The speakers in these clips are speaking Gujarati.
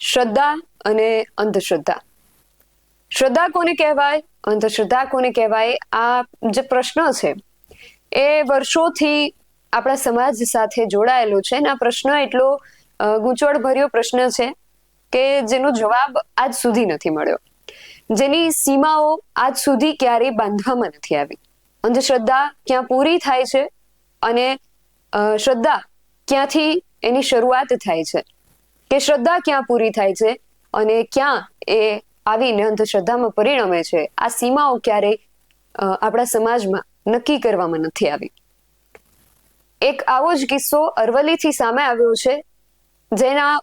શ્રદ્ધા અને અંધશ્રદ્ધા. શ્રદ્ધા કોને કહેવાય? અંધશ્રદ્ધા કોને કહેવાય? આ જે પ્રશ્ન છે, એ વર્ષોથી આપણા સમાજ સાથે જોડાયેલો છે અને આ પ્રશ્ન એટલો ગૂંચવણ ભર્યો પ્રશ્ન છે કે જેનો જવાબ આજ સુધી નથી મળ્યો. જેની સીમાઓ આજ સુધી ક્યારેય બાંધવામાં નથી આવી. અંધશ્રદ્ધા ક્યાં પૂરી થાય છે અને શ્રદ્ધા ક્યાંથી એની શરૂઆત થાય છે? કે શ્રદ્ધા ક્યાં પૂરી થાય છે અને ક્યાં એ આવીને અંધશ્રદ્ધામાં પરિણમે છે? આ સીમાઓ ક્યારેય આપણા સમાજમાં નક્કી કરવામાં નથી આવી. એક આવો જ કિસ્સો અરવલ્લીથી સામે આવ્યો છે, જેના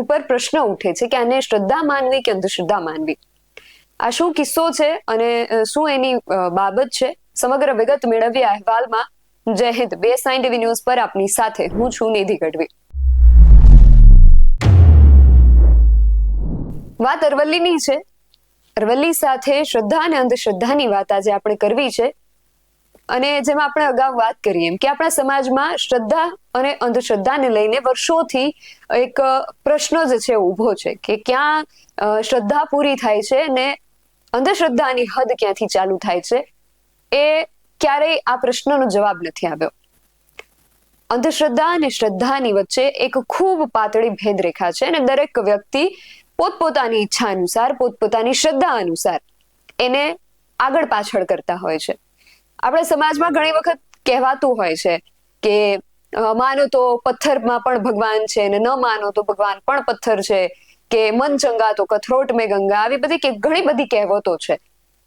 ઉપર પ્રશ્ન ઉઠે છે કે આને શ્રદ્ધા માનવી કે અંધશ્રદ્ધા માનવી? આ શું કિસ્સો છે અને શું એની બાબત છે? સમગ્ર વિગત મેળવ્યા અહેવાલમાં જય હિન્દ. બે સાઇન્ડ ટીવી ન્યૂઝ પર આપની સાથે હું છું નિધિ ગઢવી. વાત અરવલ્લીની છે. અરવલ્લી સાથે શ્રદ્ધા અને અંધશ્રદ્ધાની વાત આજે આપણે કરવી છે. અને જેમાં આપણે અગાઉ વાત કરી એમ કે આપણા સમાજમાં શ્રદ્ધા અને અંધશ્રદ્ધાને લઈને વર્ષોથી એક પ્રશ્ન જે છે ઊભો છે કે ક્યાં શ્રદ્ધા પૂરી થાય છે અને અંધશ્રદ્ધાની હદ ક્યાંથી ચાલુ થાય છે એ ક્યારેય આ પ્રશ્નનો જવાબ નથી આવ્યો. અંધશ્રદ્ધા અને શ્રદ્ધાની વચ્ચે એક ખૂબ પાતળી ભેદરેખા છે અને દરેક વ્યક્તિ પોતપોતાની ઈચ્છા અનુસાર, પોતપોતાની શ્રદ્ધા અનુસાર એને આગળ પાછળ કરતા હોય છે. આપણે સમાજમાં ઘણી વખત કહેવાતું હોય છે કે માનો તો પથ્થરમાં પણ ભગવાન છે અને ન માનો તો ભગવાન પણ પથ્થર છે, કે મન ચંગા તો કથરોટ મેં ગંગા, આવી બધી ઘણી બધી કહેવતો છે.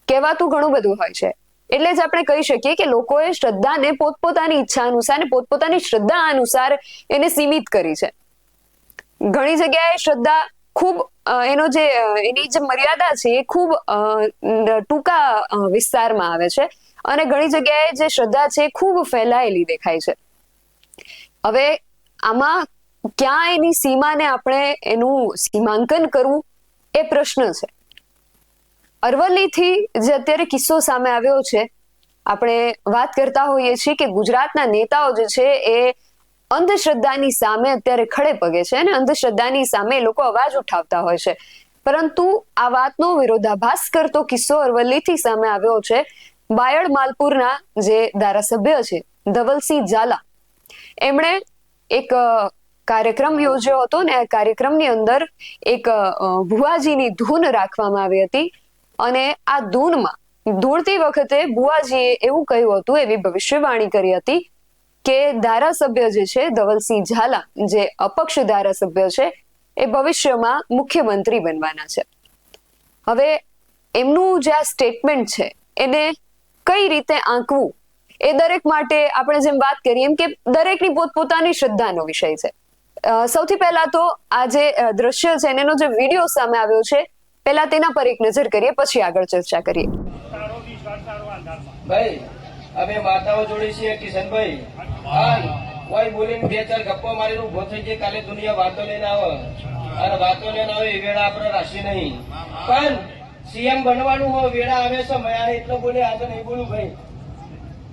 કહેવાતું ઘણું બધું હોય છે. એટલે જ આપણે કહી શકીએ કે લોકોએ શ્રદ્ધાને પોતપોતાની ઈચ્છા અનુસાર ને પોતપોતાની શ્રદ્ધા અનુસાર એને સીમિત કરી છે. ઘણી જગ્યાએ શ્રદ્ધા ખૂબ એનો જે એની જે મર્યાદા છે એ ખૂબ ટૂંકા વિસ્તારમાં આવે છે. અને ઘણી જગ્યાએ જે શ્રદ્ધા છે ખૂબ ફેલાયેલી દેખાય છે. હવે આમાં ક્યાં એની સીમાને આપણે એનું સીમાંકન કરવું એ પ્રશ્ન છે. અરવલ્લીથી જે અત્યારે કિસ્સો સામે આવ્યો છે, આપણે વાત કરતા હોઈએ છીએ કે ગુજરાતના નેતાઓ જે છે એ અંધશ્રદ્ધાની સામે અત્યારે ખડે પગે છે અને અંધશ્રદ્ધાની સામે લોકો અવાજ ઉઠાવતા હોય છે. પરંતુ આ વાતનો વિરોધાભાસ કરતો કિસ્સો અરવલ્લીથી સામે આવ્યો છે. બાયડ માલપુરના જે ધારાસભ્ય છે, ધવલસિંહ ઝાલા. એમણે એક કાર્યક્રમ યોજ્યો હતો ને આ કાર્યક્રમની અંદર એક ભુવાજીની ધૂન રાખવામાં આવી હતી. અને આ ધૂનમાં ધૂણતી વખતે ભુવાજીએ એવું કહ્યું હતું, એવી ભવિષ્યવાણી કરી હતી કે ધારાસભ્ય જે છે, ધવલસિંહ ઝાલા, જે અપક્ષ ધારાસભ્ય છે, એ ભવિષ્યમાં મુખ્યમંત્રી બનવાના છે. હવે એમનું જે આ સ્ટેટમેન્ટ છે, એને કઈ રીતે આંકવું, એ દરેક માટે આપણે જેમ વાત કરીએ, એમ કે દરેકની પોતપોતાની શ્રદ્ધાનો વિષય છે. સૌથી પહેલા તો આ જે દ્રશ્ય છે એનો જે વીડિયો સામે આવ્યો છે, પહેલા તેના પર એક નજર કરીએ, પછી આગળ ચર્ચા કરીએ. ભાઈ, અમે માતાઓ જોડી છીએ કિશનભાઈ. કોઈ બોલીને બે ચાર ગપ્પો મારીને ઊભો થઈ જાય, કાલે દુનિયા વાતો લઈને આવે. અને વાતો લઈને આવે, એ વેળા આપણે રાશી નહીં. પણ સીએમ બનવાનું હોય, વેળા આવે છે મેં આને એટલો બોલે આજે નહીં બોલું ભાઈ.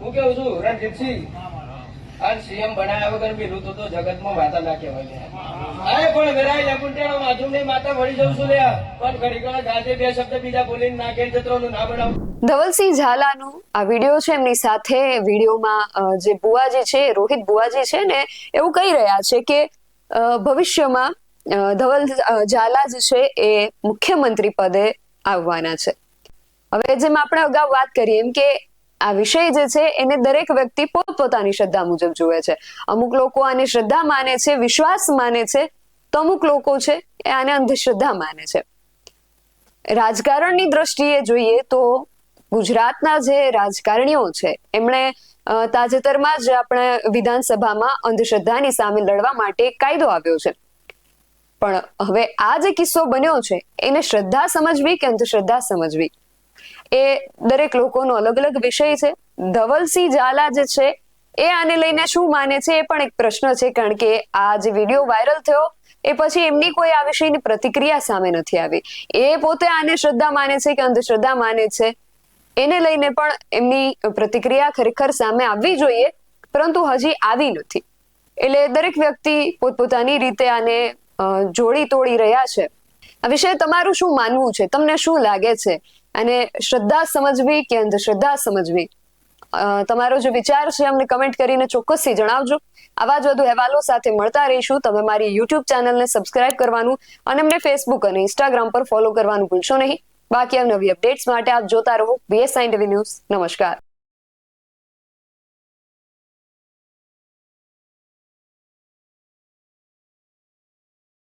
હું કેવું છું, રણજીતસિંહ? અને સીએમ બનાવ્યા વગર પેલું તો જગતમાં માતા ના કહેવાય અરે પણ વેરાય લગુંટિયાનો માધુમની માતા ભળી જઉં છું લ્યા. પણ ઘડી ઘણા ગાજે બે શબ્દ બીજા બોલીને ના કે જત્રોનું ના બનાવ. ધવલસિંહ ઝાલાનું આ વીડિયો છે એમની સાથે. વિડીયોમાં જે બુવાજી છે, રોહિત બુવાજી છે ને, એવું કહી રહ્યા છે કે ભવિષ્યમાં ધવલ ઝાલા જે છે એ મુખ્યમંત્રી પદે આવવાના છે. હવે જેમ આપણે અગાઉ વાત કરી એમ કે આ વિષય જે છે એને દરેક વ્યક્તિ પોતપોતાની શ્રદ્ધા મુજબ જુએ છે. અમુક લોકો આને શ્રદ્ધા માને છે, વિશ્વાસ માને છે, તો અમુક લોકો છે એ આને અંધશ્રદ્ધા માને છે. રાજકારણની દ્રષ્ટિએ જોઈએ તો ગુજરાતના જે રાજકારણીઓ છે, એમણે તાજેતરમાં જ આપણે વિધાનસભામાં અંધશ્રદ્ધાની સામે લડવા માટે કાયદો આવ્યો છે. પણ હવે આ જે કિસ્સો બન્યો છે, એને શ્રદ્ધા સમજવી કે અંધશ્રદ્ધા સમજવી? એ દરેક લોકોનો અલગ અલગ વિષય છે. ધવલસિંહ ઝાલા જે છે, એ આને લઈને શું માને છે એ પણ એક પ્રશ્ન છે, કારણ કે આ જે વીડિયો વાયરલ થયો, એ પછી એમની કોઈ આ વિષયની પ્રતિક્રિયા સામે નથી આવી. એ પોતે આને શ્રદ્ધા માને છે કે અંધશ્રદ્ધા માને છે, એને લઈને પણ એમની પ્રતિક્રિયા ખરેખર સામે આવવી જોઈએ, પરંતુ હજી આવી નથી. એટલે દરેક વ્યક્તિ પોતપોતાની રીતે આને જોડી તોડી રહ્યા છે. આ વિશે તમારું શું માનવું છે? તમને શું લાગે છે? અને શ્રદ્ધા સમજવી કે અંધશ્રદ્ધા સમજવી? તમારો જે વિચાર છે, અમને કમેન્ટ કરીને ચોક્કસથી જણાવજો. આવા જ વધુ અહેવાલો સાથે મળતા રહીશું. તમે મારી યુટ્યુબ ચેનલને સબસ્ક્રાઇબ કરવાનું અને અમને ફેસબુક અને ઇન્સ્ટાગ્રામ પર ફોલો કરવાનું ભૂલશો નહીં. બાકી નવી અપડેટ્સ માટે આપ જોતા રહો બીએસઆઈ ટીવી ન્યૂઝ નમસ્કાર.